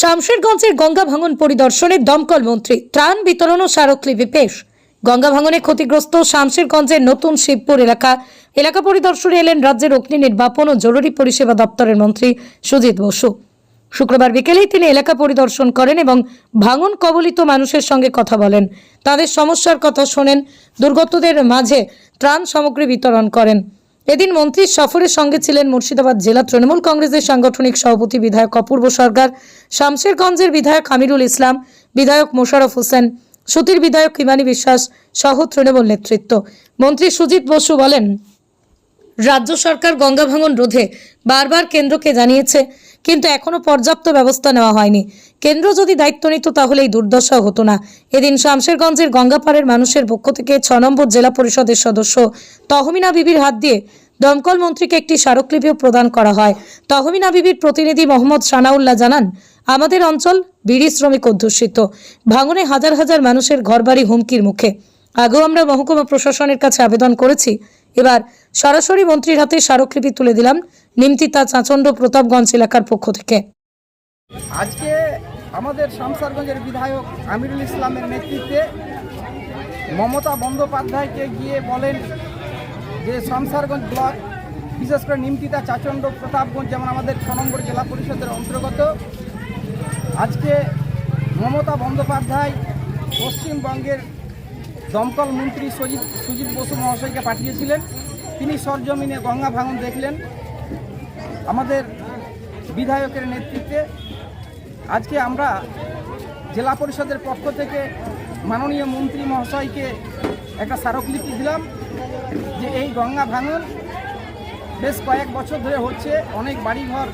শামশেরগঞ্জের গঙ্গা ভাঙন পরিদর্শনে দমকল মন্ত্রী ত্রাণ বিতরণ ও স্মারকলিপি পেশ। গঙ্গা ভাঙনে ক্ষতিগ্রস্ত শামশেরগঞ্জের নতুন শিবপুর এলাকা। এলাকা পরিদর্শনে এলেন রাজ্যের অগ্নি নির্বাপন ও জরুরি পরিষেবা দপ্তরের মন্ত্রী সুজিত বসু। শুক্রবার বিকেলেই তিনি এলাকা পরিদর্শন করেন এবং ভাঙন কবলিত মানুষের সঙ্গে কথা বলেন। তাদের সমস্যার কথা শোনেন। দুর্গতদের মাঝে ত্রাণ সামগ্রী বিতরণ করেন। এদিন মন্ত্রীর সফরের সঙ্গে ছিলেন মুর্শিদাবাদ জেলা তৃণমূল কংগ্রেসের সাংগঠনিক সভাপতি বিধায়ক অপূর্ব সরকার, শামশেরগঞ্জের বিধায়ক আমিরুল ইসলাম, বিধায়ক মোশারফ হোসেন, সুতির বিধায়ক কিমানী বিশ্বাস সহ তৃণমূল নেতৃত্ব। মন্ত্রী সুজিত বসু বলেন, রাজ্য সরকার গঙ্গা ভাঙন রোধে বারবার কেন্দ্রকে জানিয়েছে কিন্তু এখনও পর্যাপ্ত ব্যবস্থা নেওয়া হয়নি। কেন্দ্র যদি দায়িত্ব নিত তাহলে এই দুর্দশা হতো না। এদিন শামশেরগঞ্জের গঙ্গাপাড়ের মানুষের পক্ষ থেকে ছ নম্বর জেলা পরিষদের সদস্য তহমিনা বিবির হাত দিয়ে দমকল মন্ত্রীকে একটি স্মারকলিপিও প্রদান করা হয়। তহমিনা বিবির প্রতিনিধি মোহাম্মদ সানাউল্লাহ জানান, আমাদের অঞ্চল বিড়ি শ্রমিক অধ্যুষিত। ভাঙনে হাজার হাজার মানুষের ঘরবাড়ি হুমকির মুখে। আগেও আমরা মহকুমা প্রশাসনের কাছে আবেদন করেছি এবার সরাসরি মন্ত্রীর হাতে স্মারকলিপি তুলে দিলাম নিমতিতা চাঁচণ্ড প্রতাপগঞ্জ এলাকার পক্ষ থেকে। আজকে আমাদের শামসারগঞ্জের বিধায়ক আমিরুল ইসলামের নেতৃত্বে মমতা বন্দ্যোপাধ্যায়কে গিয়ে বলেন যে শামসারগঞ্জ ব্লক, বিশেষ করে নিমতিতা চাচণ্ড প্রতাপগঞ্জ যেমন আমাদের ছ নম্বর জেলা পরিষদের অন্তর্গত, আজকে মমতা বন্দ্যোপাধ্যায় পশ্চিমবঙ্গের দমকল মন্ত্রী সজিত সুজিত বসু মহাশয়কে পাঠিয়েছিলেন। তিনি সরজমিনে গঙ্গা ভাঙন দেখলেন। আমাদের বিধায়কের নেতৃত্বে আজকে আমরা জেলা পরিষদের পক্ষ থেকে মাননীয় মন্ত্রী মহাশয়কে একটা স্মারকলিপি দিলাম যে এই গঙ্গা ভাঙন বেশ কয়েক বছর ধরে হচ্ছে, অনেক বাড়িঘর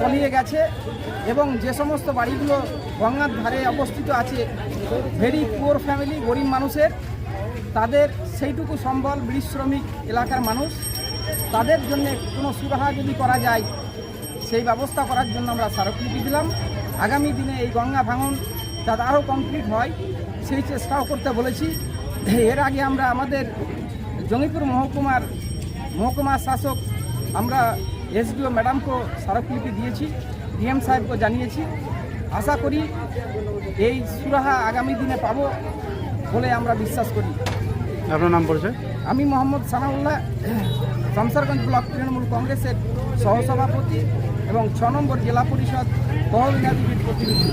তলিয়ে গেছে এবং যে সমস্ত বাড়িগুলো গঙ্গার ধারে অবস্থিত আছে ভেরি পুয়ার ফ্যামিলি গরিব মানুষের, তাদের সেইটুকু সম্বল শ্রমিক এলাকার মানুষ, তাদের জন্য কোনো সুরাহা যদি করা যায়, সেই ব্যবস্থা করার জন্য আমরা স্মারকলিপি দিলাম। আগামী দিনে এই গঙ্গা ভাঙন যাতে আরও কমপ্লিট হয়, সেই চেষ্টাও করতে বলেছি। এর আগে আমরা আমাদের জঙ্গিপুর মহকুমার মহকুমা শাসক আমরা এসডিও ম্যাডামকে স্মারকলিপি দিয়েছি ডিএম সাহেবকে জানিয়েছি। আশা করি এই সুরাহা আগামী দিনে পাবো বলে আমরা বিশ্বাস করি। আপনার নাম পরিচয়? আমি মোহাম্মদ সানাউল্লাহ শামসারগঞ্জ ব্লক তৃণমূল কংগ্রেসের সহসভাপতি এবং ছ নম্বর জেলা পরিষদ তহবিল প্রতিনিধি।